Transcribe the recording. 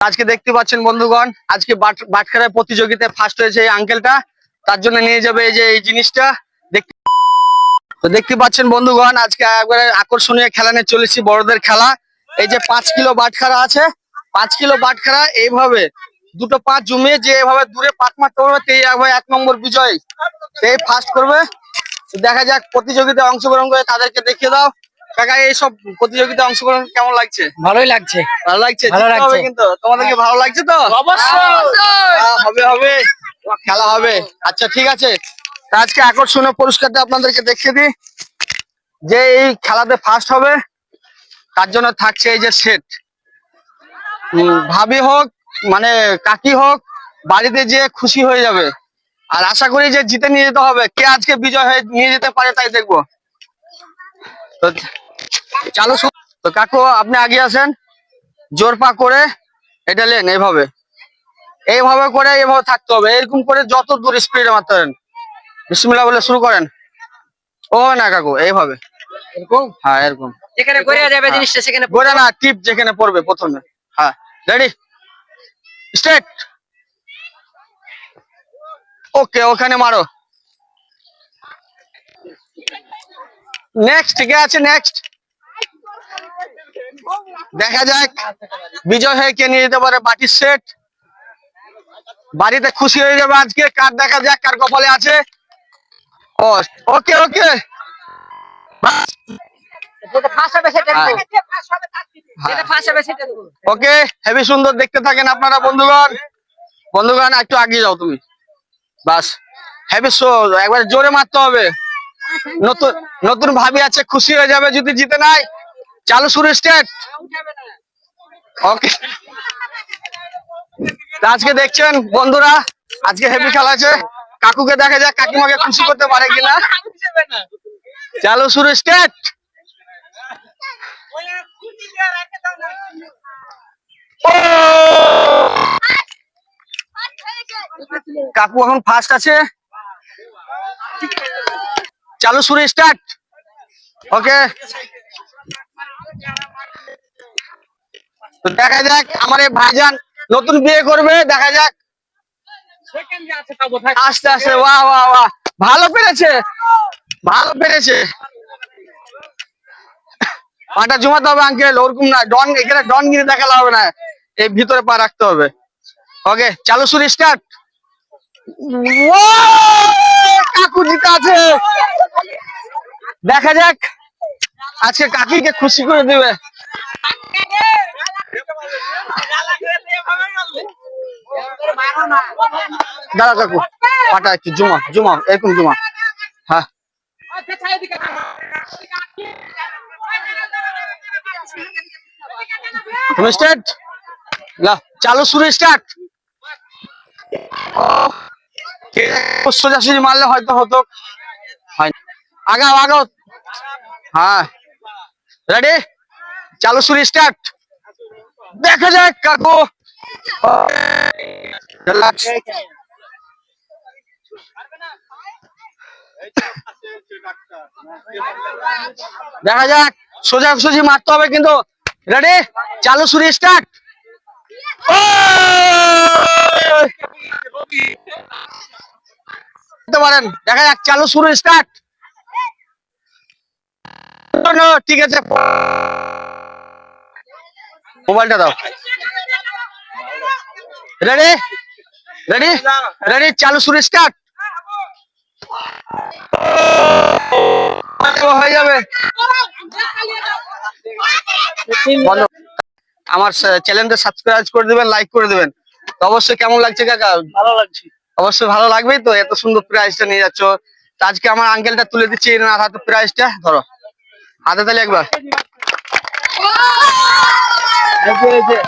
আজকে দেখতে পাচ্ছেন বন্ধুগণ, আজকে বাট- বাটখারায় প্রতিযোগিতায় ফার্স্ট হয়েছে এই আঙ্কেলটা তার জন্য নিয়ে যাবে এই যে এই জিনিসটা। দেখতে তো দেখতে পাচ্ছেন বন্ধুগণ, আজকে একবারে আকর্ষণীয় খেলা নিয়ে চলেছি বড়দের খেলা। এই যে পাঁচ কিলো বাটখারা আছে, পাঁচ কিলো বাটখারা, এইভাবে দুটো পাঁচ জমিয়ে যে এভাবে দূরে পাত মারতে পারবে সেই একবার এক নম্বর বিজয়। সেই ফার্স্ট করবে। দেখা যাক, প্রতিযোগিতায় অংশগ্রহণ করে তাদেরকে দেখিয়ে দাও। কাকা এইসব প্রতিযোগিতায় অংশগ্রহণ কেমন লাগছে? ভালোই লাগছে। ভালো লাগছে? ভালো লাগছে। কিন্তু। তোমাদেরকে ভালো লাগছে তো? হ্যাঁ, হবে হবে। খেলা হবে। আচ্ছা ঠিক আছে। আজকে আকর্ষণীয় পুরস্কারটা আপনাদেরকে দেখিয়ে দিই। যে এই খেলাতে ফার্স্ট হবে তার জন্য থাকছে এই যে সেট ভাবি হোক মানে কাকি হোক বাড়িতে যে খুশি হয়ে যাবে। আর আশা করি যে জিতে নিয়ে যেতে হবে। কে আজকে বিজয় হয়ে নিয়ে যেতে পারে তাই দেখব। তো চালু তো কাকু আপনি আগে আসেন। জোর পা করে এটা লেন এইভাবে। এইভাবে করে এইভাবে থাকতে হবে। এরকম করে যত দূর স্পিডে মারতে পারেন। বিসমিল্লাহ বলে শুরু করেন। ও না কাকু এইভাবে। এরকম? হ্যাঁ এরকম। যেখানে করে যাবে হ্যাঁ। জিনিসটা সেখানে গোড়া না টিপ যেখানে পড়বে প্রথমে। হ্যাঁ রেডি? স্ট্রেট। ওকে ওখানে মারো। নেক্সট ঠিক আছে নেক্সট দেখা যাক। বিজয় হয়ে কে নিয়ে যেতে পারে বাটির সেট বাড়িতে খুশি হয়ে যাবে আজকে। কার দেখা যাক, কার কপালে আছে। ওকে ওকে। ওকে হেভি সুন্দর দেখতে থাকেন আপনারা বন্ধুগণ। বন্ধুগণ, একটু আগিয়ে যাও তুমি। বাস। হেভি একবার জোরে মারতে হবে। নতুন নতুন ভাবি আছে, খুশি হয়ে যাবে যদি জিতে নাই। চালু শুরু, স্টেট। ওকে আজকে দেখছেন বন্ধুরা, আজকে হেভি খেলা আছে। কাকুকে দেখা যাক, কাকিমাকে খুশি করতে পারে কিনা। চালু শুরু, স্টেট। কাকু এখন ফার্স্ট আছে। চালু শুরু স্টার্ট ওকে তো দেখা যাক, আমার এই ভাইজান নতুন বিয়ে করবে, দেখা যাক। আস্তে আস্তে বাহ বাহ বাহ ভালো পেরেছে। ভালো পেরেছে। পাটা জমাতে হবে আঙ্কেল ওরকম না, ডন, এখানে ডন গিরে দেখালে হবে না। এই ভিতরে পা রাখতে হবে। ওকে চালু শুরু স্টার্ট কাকু জিতে আছে। দেখা যাক, আজকে কাকিকে খুশি করে দেবে। দাঁড়া কাকু পাটা একটু জমা জমা, এরকম জমা। হ্যাঁ। স্টার্ট না, চালু শুরু স্টার্ট সোজাসুজি মারলে হয়তো হতো। আগাও আগাও। হ্যাঁ। রেডি চালু শুরু স্টার্ট দেখা যাক, কাকু। দেখা যাক সোজা সুজি মারতে হবে কিন্তু। রেডি চালু শুরু স্টার্ট পারেন। দেখা যাক, চালু শুরু স্টার্ট ঠিক আছে। মোবাইলটা দাও। রেডি রেডি রেডি চালু শুরু স্টার্ট হয়ে যাবে। আমার চ্যানেলটা সাবস্ক্রাইব করে দিবেন লাইক করে দিবেন। তো অবশ্যই কেমন লাগছে কাকা? ভালো লাগছে। অবশ্যই ভালো লাগবেই তো এত সুন্দর প্রাইসটা নিয়ে যাচ্ছ। তো আজকে আমার আঙ্কেলটা তুলে দিচ্ছি এনার হাতে প্রাইসটা ধরো। হাতে তাহলে একবার। এই যে, এই যে।